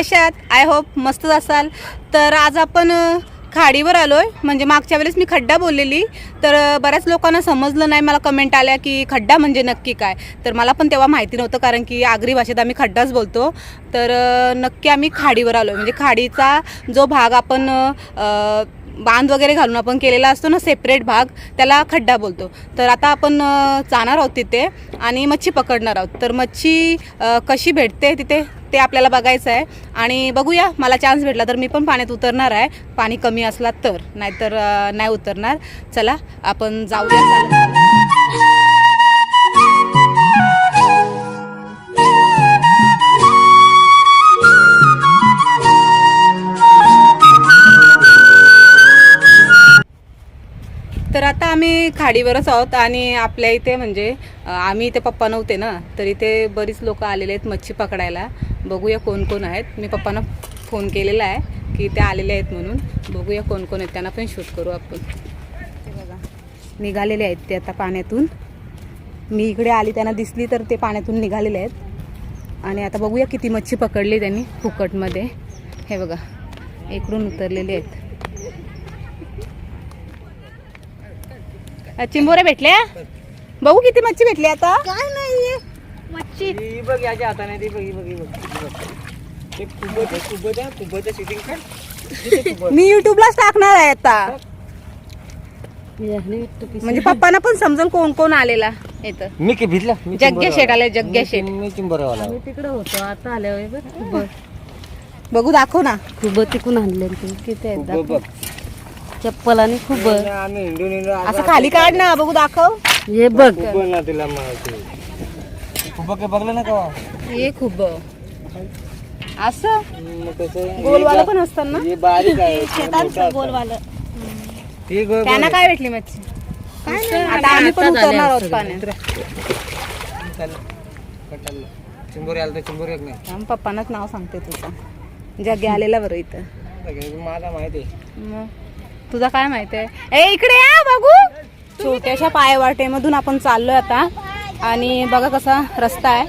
हाय कशात? I hope मस्तच असाल. तर आज आपण खाडीवर आलो आहे म्हणजे मागच्या वेळेस मी खड्डा बोललेली. तर बऱ्याच लोकांना समजलं नाही. मला कमेंट आल्या की खड्डा म्हणजे नक्की काय? तर मला पण तेव्हा माहिती नव्हतं कारण की आगरी भाषेत आम्ही खड्डाच बोलतो. तर नक्की आम्ही खाडीवर आलो म्हणजे खाडीचा जो भाग आपण बांध वगैरे घालून आपण केलेला असतो ना सेपरेट भाग त्याला खड्डा बोलतो. तर आता आपण जाणार आहोत तिथे आणि मच्छी पकडणार आहोत. तर मच्छी कशी भेटते तिथे ते आपल्याला बघायचं आहे. आणि बघूया मला चान्स भेटला तर मी पण पाण्यात उतरणार आहे. पाणी कमी असला तर नाहीतर नाही उतरणार. चला आपण जाऊया. तर आता आम्ही खाडीवरच आहोत आणि आपल्या इथे म्हणजे आम्ही इथे पप्पा नव्हते ना तर इथे बरीच लोक आलेले आहेत मच्छी पकडायला. बघूया कोण कोण आहेत. मी पप्पांना फोन केलेला आहे की ते आलेले आहेत म्हणून. बघूया कोण कोण आहेत. त्यांना पण शूट करू आपण. बघा. निघालेले आहेत ते आता पाण्यातून. मी इकडे आली त्यांना दिसली तर ते पाण्यातून निघालेले आहेत. आणि आता बघूया किती मच्छी पकडली त्यांनी फुकटमध्ये. हे बघा. इकडून उतरलेले आहेत. चिंबोरे भेटल्या बघू किती मच्छी भेटली आता काय नाहीये मच्छी ही बघ याच्या हाताने ती बघ ही बघ ही बघ ही बघ. ते कुबत आहे कुबत आहे कुबत शूटिंग कर. मी युट्यूबलाच टाकणार आहे आता म्हणजे पप्पांना पण समजेल कोण कोण आलेला इथं मी की भिजला मी जग्गे. शेट आले, जग्गे मी शेट. चिं- मी चिंबोरेवाला आहे. तिकडे होतो आता आल्यावर बघू दाखव ना खूप तिकून आणले किती आहेत. चप्पल आणि खूप. आम्ही हिंडून असं खाली काढ ना बघू दाखव. हे बघ. ना तिला काय बघलं ना का? हे खूप. असं? मग कसं गोलवाला पण असतात ना? हे बारीक आहे ते मोठं असतं. गोलवालं. हे गोल- त्यांना काय भेटली मच्छी? आता आम्ही पण उतरणार आहोत पाण्यात. चल. कटाला. चिंबोरे आलं तर चिंबोरे एक नाही. थांब, पप्पांनाच नाव सांगते तुझं. जग्गे आलेला बरं इथं. मला माहिती आहे. मग? तुझा काय माहिती आहे? ए इकडे या बघू. छोट्याशा पायवाटेमधून आपण चाललोय आता. आणि बघा कसा रस्ता आहे.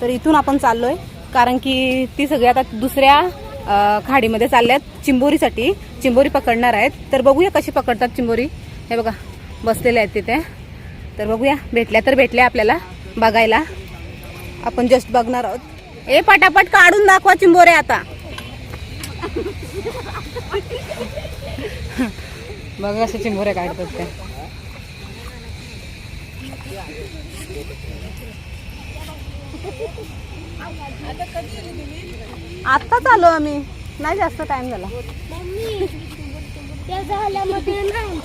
तर इथून आपण चाललोय. कारण की ती सगळी आता दुसऱ्या खाडीमध्ये चालल्यात. चिंबोरीसाठी. चिंबोरी पकडणार आहेत. तर बघूया कशी पकडतात चिंबोरी. हे बघा बसलेले आहेत तिथे. तर बघूया. भेटल्या तर भेटल्या आपल्याला बघायला. आपण जस्ट बघणार आहोत. ए पटापट काढून दाखवा चिंबोरे आता. बघा कसे चिंबोरे काढतात ते. आत्ताच आलो आम्ही. नाही जास्त टाइम झाला.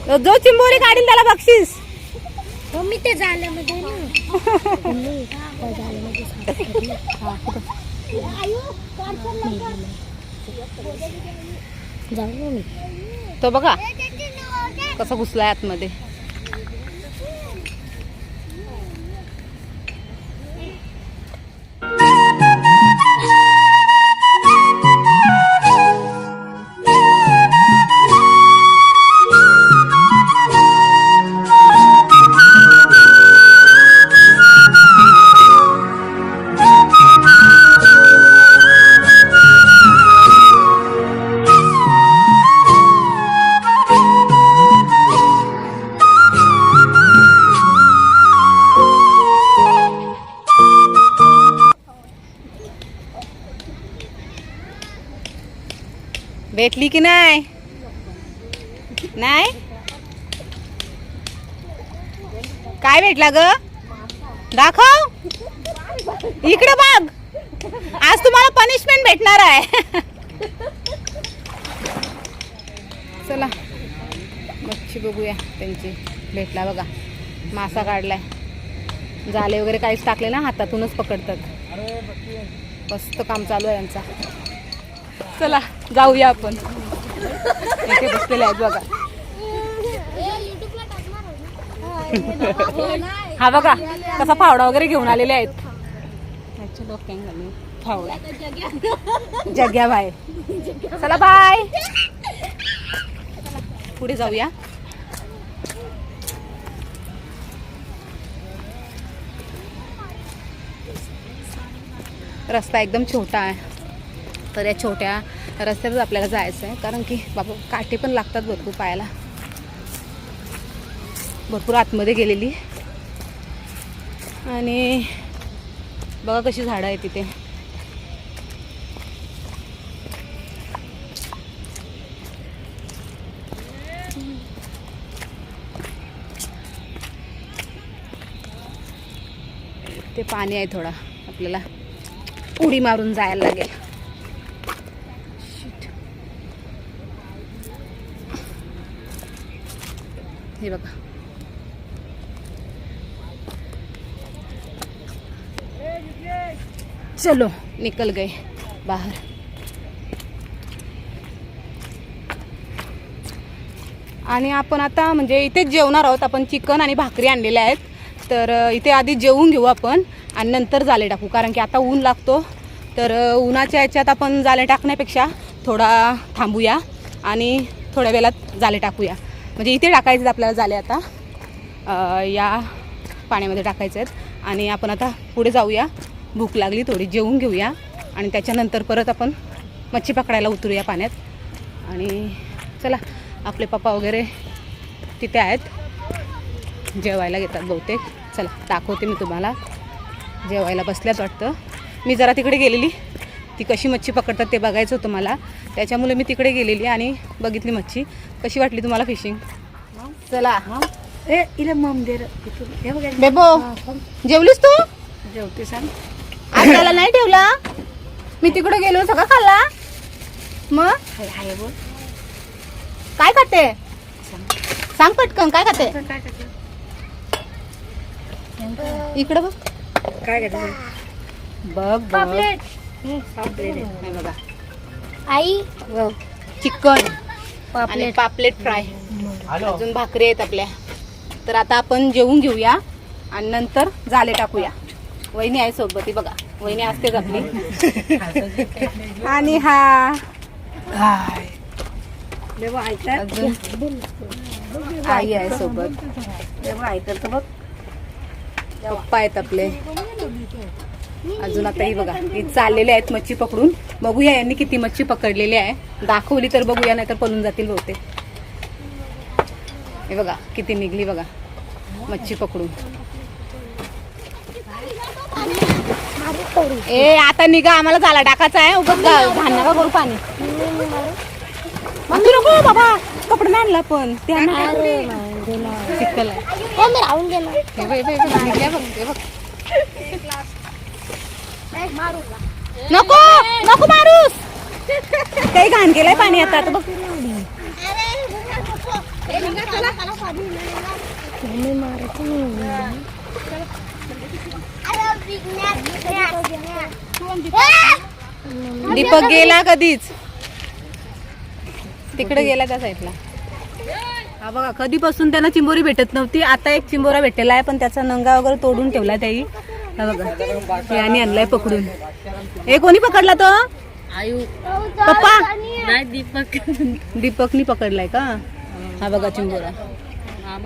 त्या जो चिंबोरी काढील त्याला बक्षीस. मम्मी ते झाल्यामध्ये ना. जाऊ मी. तो बघा कसा घुसलाय आतमध्ये. की नाही? नाही? काय भेटला ग? दाखव. इकडे बघ. आज तुम्हाला पनिशमेंट भेटणार आहे. चला. मच्छी बघूया त्यांची. भेटला बघा. मासा काढलाय. जाले वगैरे काहीच टाकले ना हातातूनच पकडतात. मस्त काम चालू आहे यांचा. चला जाऊया आपण. इथे बसलेले आहेत बघा. हा बघा कसा फावडा वगैरे घेऊन आलेले आहेत. फावडा. जग्या बाय. चला बाय. पुढे जाऊया. रस्ता एकदम छोटा आहे. तर या छोट्या रस्त्यातच आपल्याला जायचं आहे कारण की बाबा काटे पण लागतात भरपूर पायाला. भरपूर आतमध्ये गेलेली. आणि बघा कशी झाडं आहे तिथे. ते पाणी आहे थोडा. आपल्याला उडी मारून जायला लागेल. हे बघा. चलो निकल गए बाहर. आणि आपण आता म्हणजे इथेच जेवणार आहोत. आपण चिकन आणि भाकरी आणलेल्या आहेत. तर इथे आधी जेवून घेऊ आपण आणि नंतर जाले टाकू. कारण की आता ऊन लागतो. तर उन्हाच्या याच्यात आपण जाले टाकण्यापेक्षा थोडा थांबूया आणि थोड्या वेळात जाले टाकूया. म्हणजे इथे टाकायचे आपल्याला जाले आता. या पाण्यामध्ये टाकायचे आहेत. आणि आपण आता पुढे जाऊया. भूक लागली थोडी जेवून घेऊया. आणि त्याच्यानंतर परत आपण मच्छी पकडायला उतरूया पाण्यात. आणि चला आपले पप्पा वगैरे तिथे आहेत. जेवायला घेतात बहुतेक. चला दाखवते मी तुम्हाला. जेवायला बसल्याच वाटतं. मी जरा तिकडे गेलेली. ती कशी मच्छी पकडतात ते बघायचं होतं मला. त्याच्यामुळे मी तिकडे गेलेली आणि बघितली मच्छी. कशी वाटली तुम्हाला फिशिंग चला. ए इला मम दे. हे बेबो जेवलीस तू? जेवते सांग. आज त्याला नाही ठेवला? मी तिकडे गेलो सगळं खाल्ला? मग? हाय हाय बोल. काय खाते? सांग. पटकन काय खाते? इकडे बघ. काय करायचं बघ बघ. हे. बघा आई चिकन आणि पापलेट पापलेट फ्राय अजून भाकरी आहेत आपल्या. तर आता आपण जेवून घेऊया आणि नंतर जाले टाकूया. वहिनी आहे सोबत ही बघा. वहिनी असतेच आपली. आणि हा. अजून? आई आहे सोबत. ऐकत तर बघ. पप्पा आहेत आपले. अजून आता ही बघा ही चाललेले आहेत मच्छी पकडून. बघूया यांनी किती मच्छी पकडलेली आहे. दाखवली तर बघूया नाही तर पळून जातील बहुतेक. हे बघा किती निघली बघा मच्छी पकडून. ए आता निघा आम्हाला झाला टाकायचा आहे. घाण नका करू पाणी. मम्मी नको बाबा कपडे आणला पण. ते आण ना. चिखल आहे. मी राहून गेलो. हे बघ, नको नको मारूस. काही घाण केलंय पाणी आता आता बघ. दीपक गेला कधीच. तिकडे गेला त्या साईडला. हा बघा कधीपासून त्यांना चिंबोरी भेटत नव्हती आता एक चिंबोरा भेटलेला आहे पण त्याचा नंगा वगैरे तोडून ठेवला त्याही हा बघा याने आणलाय पकडून. हे कोणी पकडला तो? पप्पा? नाही दीपक. दीपकनी पकडलाय का? हा बघा चिंबोरा हा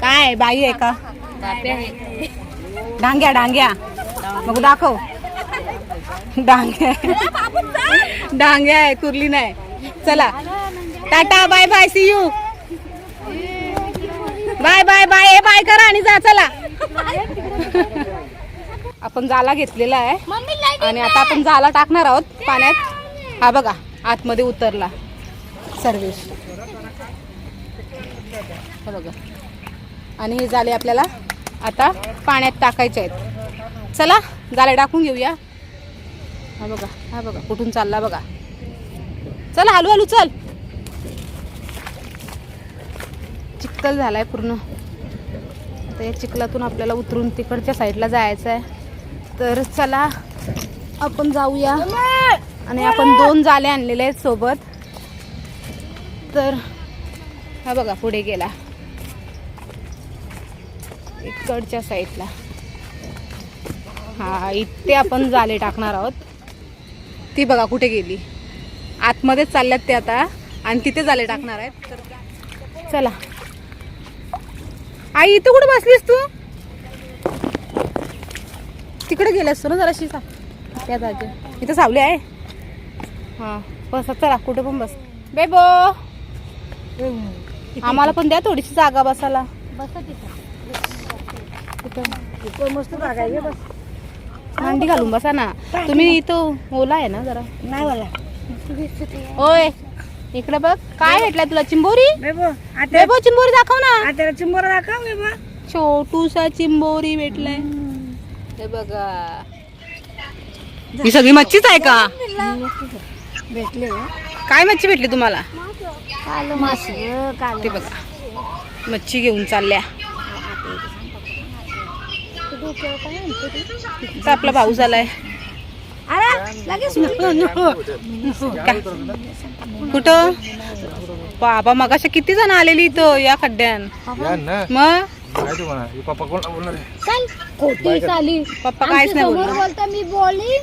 काय बाई आहे का? डांग्या डांग्या. बघू दाखव. डांग्या. डांग्या आहे कुर्ली नाही. चला. Tata bye bye see you bye bye bye. A bye करा आणि जा चला. आपण जाला घेतलेला आहे. आणि आता आपण जाला टाकणार आहोत पाण्यात. हा बघा आतमध्ये उतरला. सर्विस हा बघा. आणि हे झाले आपल्याला आता पाण्यात टाकायचे आहेत. चला जाळे टाकून घेऊया. हा बघा हा बघा कुठून चालला बघा. चला हलू हलू चल. चिखल झालाय पूर्ण. आता या चिखलातून आपल्याला उतरून तिकडच्या साईडला जायचं आहे तर चला आपण जाऊया. आणि आपण दोन जाले आणलेले आहेत सोबत. तर हा बघा पुढे गेला. इकडच्या साईडला. हा इथे आपण जाले टाकणार आहोत. ती बघा कुठे गेली. आतमध्येच चालल्यात ते आता. आणि तिथे जाले टाकणार आहेत. तर चला. आई इथं कुठं बसलीस तू? तिकडे गेल्यास तू ना जराशी सा. त्या जागे. इथं सावली आहे. हा बस चला कुठे पण बस. बेबो आम्हाला पण द्या थोडीशी जागा बसायला. मस्त जागा आहे बस. मांडी घालून बसा ना. तुम्ही इथं ओला आहे ना जरा. नाही मला ओय इकडे बघ. काय भेटलाय तुला चिंबोरी? बेबो आता बेबो चिंबोरी दाखव ना. आता चिंबोरा दाखव छोटूसा चिंबोरी भेटलाय. हे बघा. ही सगळी मच्छीच आहे का? भेटले काय मच्छी भेटली तुम्हाला? काल मास काल ते बघा. मच्छी घेऊन चालल्या. आपला भाऊ झालाय. अरे लगेच कुठं? बाबा मग किती जण आलेली इथं या खड्ड्यान ना. मग? काय तू म्हणा पप्पा कोण बोलणार आहे? चल खोटी चाली. पप्पा काहीच नाही समोर बोलणार. बोलता मी बोली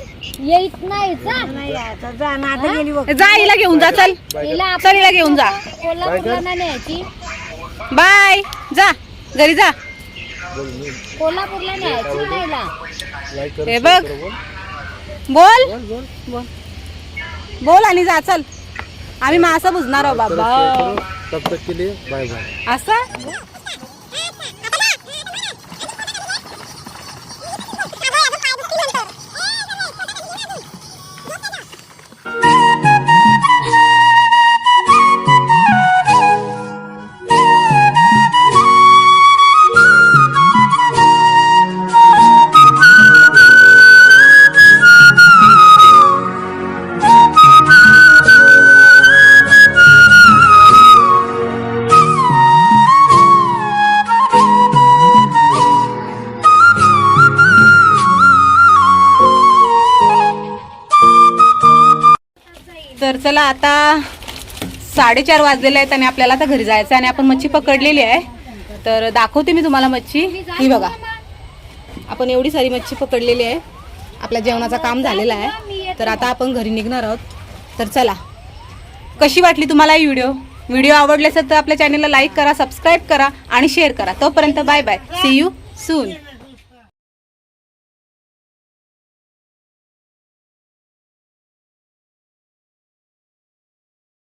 येत नाही जा. नाही आता जा ना आता गेली बघ. जा हिला घेऊन जा चल. हिला चल हिला घेऊन जा. कोल्हापूरला नाही न्यायची. बाय. जा घरी जा. कोल्हापूरला न्यायची नाही हिला. लाईक कर हे बघ. बोल. बोल. बोल आणि जा चल. आम्ही मासा बुजणार आहोत बाबा. तब तक के लिए बाय बाय. असं? आपल्याला आता साडेचार वाजलेले आहेत आणि आपल्याला आता घरी जायचं आहे आणि आपण मच्छी पकडलेली आहे. तर दाखवते मी तुम्हाला मच्छी. ही बघा. आपण एवढी सारी मच्छी पकडलेली आहे. आपल्या जेवणाचं काम झालेलं आहे. तर आता आपण घरी निघणार आहोत. तर चला. कशी वाटली तुम्हाला ही व्हिडिओ? व्हिडिओ आवडले असेल तर आपल्या चॅनलला लाईक करा सबस्क्राईब करा आणि शेअर करा. तोपर्यंत bye bye see you soon